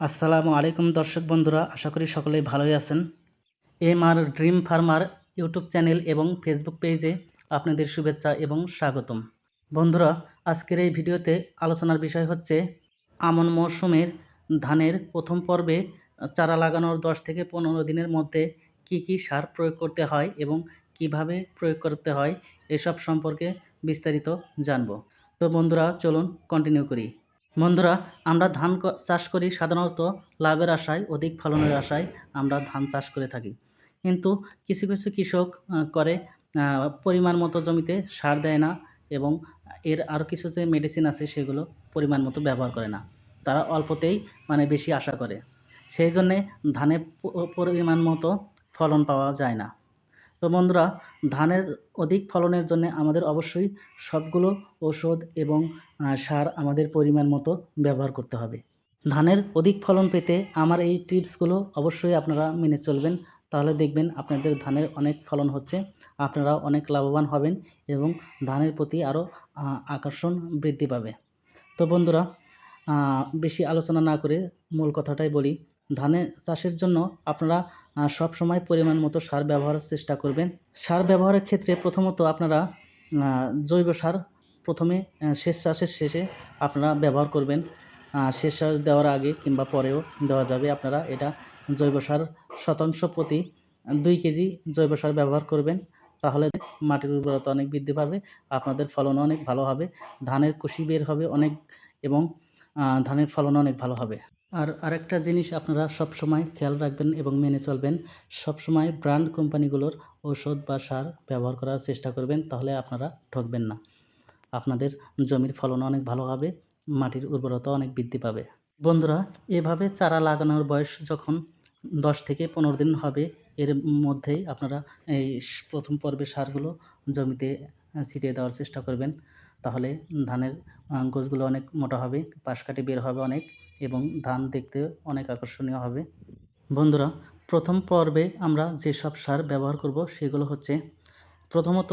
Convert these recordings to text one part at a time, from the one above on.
আসসালামু আলাইকুম দর্শক বন্ধুরা, আশা করি সকলেই ভালোই আছেন। M R dream farmer YouTube channel এবং ফেসবুক পেজে আপনাদের শুভেচ্ছা এবং স্বাগতম। বন্ধুরা, আজকের এই ভিডিওতে আলোচনার বিষয় হচ্ছে আমন মৌসুমের ধানের প্রথম পর্বে চারা লাগানোর দশ থেকে পনেরো দিনের মধ্যে কি কি সার প্রয়োগ করতে হয় এবং কীভাবে প্রয়োগ করতে হয়, এসব সম্পর্কে বিস্তারিত জানব। তো বন্ধুরা, চলুন কন্টিনিউ করি। বন্ধুরা, আমরা ধান চাষ করি সাধারণত লাভের আশায়, অধিক ফলনের আশায় আমরা ধান চাষ করে থাকি। কিন্তু কিছু কিছু কৃষক করে পরিমাণ মতো জমিতে সার দেয় না এবং এর আরও কিছু যে মেডিসিন আছে সেগুলো পরিমাণ মতো ব্যবহার করে না। তারা অল্পতেই মানে বেশি আশা করে। সেই জন্যে ধানে পরিমাণ মতো ফলন পাওয়া যায় না। তো বন্ধুরা, ধানের অধিক ফলনের জন্য আমাদের অবশ্যই সবগুলো ওষুধ এবং সার আমাদের পরিমাণ মতো ব্যবহার করতে হবে। ধানের অধিক ফলন পেতে আমার এই টিপসগুলো অবশ্যই আপনারা মেনে চলবেন। তাহলে দেখবেন আপনাদের ধানের অনেক ফলন হচ্ছে আপনারা অনেক লাভবান হবেন এবং ধানের প্রতি আরও আকর্ষণ বৃদ্ধি পাবে। তো বন্ধুরা বেশি আলোচনা না করে মূল কথাটাই বলি ধানের চাষের জন্য আপনারা সব সময় পরিমাণ মতো সার ব্যবহারের চেষ্টা করবেন। সার ব্যবহারের ক্ষেত্রে প্রথমত আপনারা জৈব সার প্রথমে শেষ চাষের শেষে আপনারা ব্যবহার করবেন। শেষ চাষ দেওয়ার আগে কিংবা পরেও দেওয়া যাবে। আপনারা এটা জৈব সার শতাংশ প্রতি দুই কেজি জৈব সার ব্যবহার করবেন। তাহলে মাটির উর্বরতা অনেক বৃদ্ধি পাবে, আপনাদের ফলনও অনেক ভালো হবে, ধানের কুশি বের হবে অনেক এবং ধানের ফলনও অনেক ভালো হবে। আর আরেকটা জিনিস আপনারা সব সময় খেয়াল রাখবেন এবং মেনে চলবেন সব সময় ব্র্যান্ড কোম্পানিগুলোর ঔষধ বা সার ব্যবহার করার চেষ্টা করবেন, তাহলে আপনারা ঠকবেন না। আপনাদের জমির ফলন অনেক ভালো হবে, মাটির উর্বরতা অনেক বৃদ্ধি পাবে। বন্ধুরা, এভাবে চারা লাগানোর বয়স যখন দশ থেকে পনেরো দিন হবে, এর মধ্যেই আপনারা এই প্রথম পর্বে সারগুলো জমিতে ছিটিয়ে দেওয়ার চেষ্টা করবেন। তাহলে ধানের গোছগুলো অনেক মোটা হবে পাশ কাটি বের হবে অনেক। এবং ধান দেখতে অনেক আকর্ষণীয় হবে। বন্ধুরা, প্রথম পর্বে আমরা যেসব সার ব্যবহার করব সেগুলো হচ্ছে, প্রথমত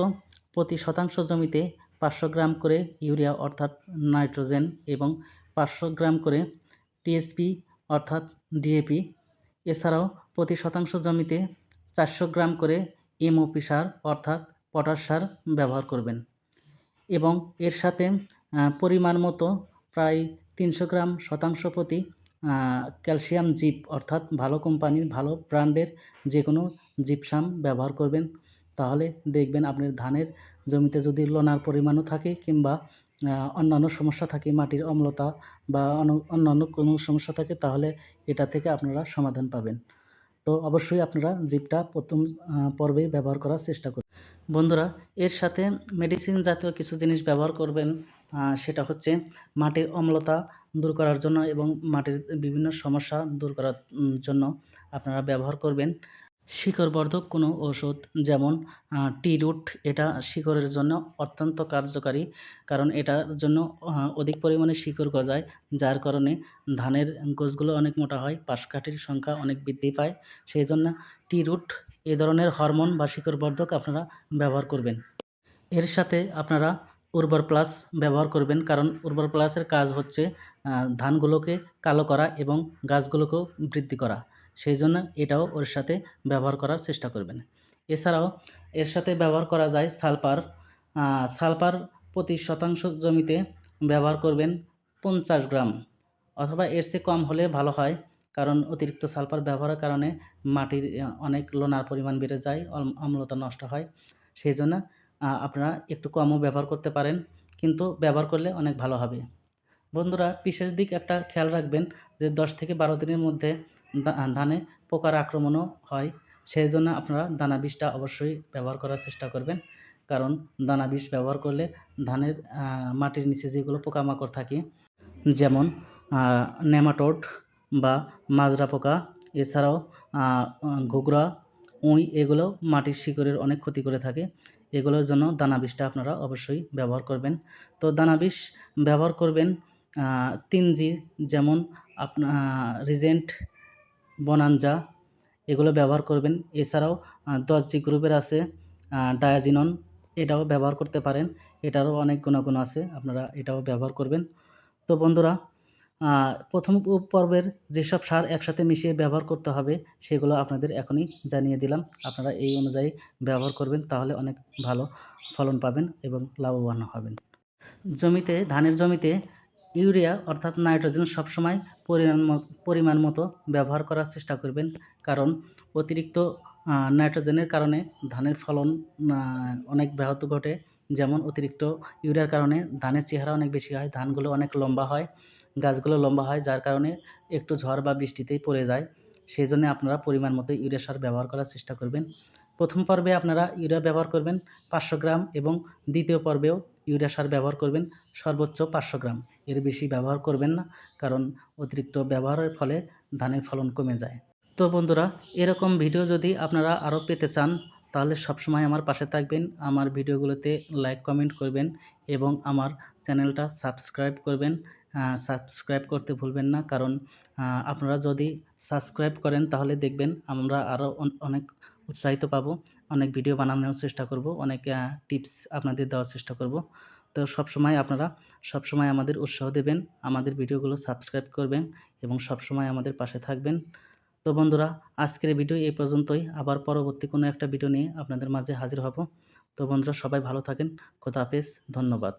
প্রতি শতাংশ জমিতে পাঁচশো গ্রাম করে ইউরিয়া অর্থাৎ নাইট্রোজেন এবং পাঁচশো গ্রাম করে টিএসপি অর্থাৎ ডিএপি। এছাড়াও প্রতি শতাংশ জমিতে চারশো গ্রাম করে এমওপি সার অর্থাৎ পটাশ সার ব্যবহার করবেন। এবং এর সাথে পরিমাণ মতো প্রায় তিনশো গ্রাম শতাংশ প্রতি ক্যালসিয়াম জিপ অর্থাৎ ভালো কোম্পানির ভালো ব্র্যান্ডের যে কোনো জিপসাম ব্যবহার করবেন। তাহলে দেখবেন আপনার ধানের জমিতে যদি লোনার পরিমাণও থাকে কিংবা অন্যান্য সমস্যা থাকে, মাটির অম্লতা বা অন্য- অন্যান্য কোনো সমস্যা থাকে, তাহলে এটা থেকে আপনারা সমাধান পাবেন। তো অবশ্যই আপনারা জিপটা প্রথম পর্বেই ব্যবহার করার চেষ্টা করুন। বন্ধুরা, এর সাথে মেডিসিন জাতীয় কিছু জিনিস ব্যবহার করবেন। সেটা হচ্ছে মাটির অম্লতা দূর করার জন্য এবং মাটির বিভিন্ন সমস্যা দূর করার জন্য আপনারা ব্যবহার করবেন। শিকড়বর্ধক কোনো ওষুধ যেমন টি রুট এটা শিকড়ের জন্য অত্যন্ত কার্যকারী কারণ এটার জন্য অধিক পরিমাণে শিকড় গজায়, যার কারণে ধানের গোছগুলো অনেক মোটা হয়, পাশকাঠির সংখ্যা অনেক বৃদ্ধি পায়। সেই জন্য টি রুট এ ধরনের হরমোন বা শিকড়বর্ধক আপনারা ব্যবহার করবেন। এর সাথে আপনারা উর্বর প্লাস ব্যবহার করবেন। কারণ উর্বর প্লাসের কাজ হচ্ছে ধানগুলোকে কালো করা এবং গাছগুলোকেও বৃদ্ধি করা। সেই জন্য এটাও ওর সাথে ব্যবহার করার চেষ্টা করবেন। এছাড়াও এর সাথে ব্যবহার করা যায় সালফার আহ, সালফার প্রতি শতাংশ জমিতে ব্যবহার করবেন পঞ্চাশ গ্রাম। অথবা এর চেয়ে কম হলে ভালো হয়। কারণ অতিরিক্ত সালফার ব্যবহারের কারণে মাটির অনেক লোনার পরিমাণ বেড়ে যায় অম্লতা নষ্ট হয়। সেই জন্য আপনারা একটু কমও ব্যবহার করতে পারেন, কিন্তু ব্যবহার করলে অনেক ভালো হবে। বন্ধুরা, বিশেষ দিক একটা খেয়াল রাখবেন যে দশ থেকে বারো দিনের মধ্যে ধানে পোকার আক্রমণও হয় সেই জন্য আপনারা দানা বিষটা অবশ্যই ব্যবহার করার চেষ্টা করবেন। কারণ দানা বিষ ব্যবহার করলে ধানের মাটির নিচে যেগুলো পোকামাকড় থাকে, যেমন নেমাটোড বা মাজরা পোকা, এছাড়াও ঘুগরা উই এগুলো মাটির শিকড়ের অনেক ক্ষতি করে থাকে। এগুলোর জন্য দানা বিষটা আপনারা অবশ্যই ব্যবহার করবেন। তো দানা বিষ ব্যবহার করবেন তিন জি যেমন আপনার রিজেন্ট, বনাঞ্জা এগুলো ব্যবহার করবেন। এছাড়াও দশ জি গ্রুপের আছে ডায়াজিনন এটাও ব্যবহার করতে পারেন। এটারও অনেক গুণাগুণ আছে, আপনারা এটাও ব্যবহার করবেন। তো বন্ধুরা প্রথম পর্বের যেসব সার একসাথে মিশিয়ে ব্যবহার করতে হবে, সেগুলো আপনাদের এখনই জানিয়ে দিলাম। আপনারা এই অনুযায়ী ব্যবহার করবেন, তাহলে অনেক ভালো ফলন পাবেন এবং লাভবান হবেন। জমিতে, ধানের জমিতে ইউরিয়া অর্থাৎ নাইট্রোজেন সবসময় পরিমাণ পরিমাণ মতো ব্যবহার করার চেষ্টা করবেন। কারণ অতিরিক্ত নাইট্রোজেনের কারণে ধানের ফলন অনেক ব্যাহত ঘটে। যেমন অতিরিক্ত ইউরিয়ার কারণে ধানের চেহারা অনেক বেশি হয়, ধানগুলো অনেক লম্বা হয়, গাছগুলো লম্বা হয়, যার কারণে একটু ঝড় বা বৃষ্টিতেই পড়ে যায়। সেই জন্য আপনারা পরিমাণ মতো ইউরিয়া সার ব্যবহার করার চেষ্টা করবেন। প্রথম পর্বে আপনারা ইউরিয়া ব্যবহার করবেন পাঁচশো গ্রাম এবং দ্বিতীয় পর্বেও ইউরিয়া সার ব্যবহার করবেন সর্বোচ্চ পাঁচশো গ্রাম। এর বেশি ব্যবহার করবেন না, কারণ অতিরিক্ত ব্যবহারের ফলে ধানের ফলন কমে যায়। তো বন্ধুরা, এরকম ভিডিও যদি আপনারা আরও পেতে চান তাহলে সবসময় আমার পাশে থাকবেন, আমার ভিডিওগুলোতে লাইক কমেন্ট করবেন এবং আমার চ্যানেলটা সাবস্ক্রাইব করবেন। সাবস্ক্রাইব করতে ভুলবেন না কারণ আপনারা যদি সাবস্ক্রাইব করেন তাহলে দেখবেন আমরা আরও অনেক উৎসাহিত পাবো, অনেক ভিডিও বানানোর চেষ্টা করব, অনেক টিপস আপনাদের দেওয়ার চেষ্টা করব। তো সবসময় আপনারা সবসময় আমাদের উৎসাহ দেবেন, আমাদের ভিডিওগুলো সাবস্ক্রাইব করবেন এবং সবসময় আমাদের পাশে থাকবেন। তো বন্ধুরা, আজকের ভিডিও এই পর্যন্তই। আবার পরবর্তী কোনো একটা ভিডিও নিয়ে আপনাদের মাঝে হাজির হব। তো বন্ধুরা, সবাই ভালো থাকেন। খোদা হাফেজ। ধন্যবাদ।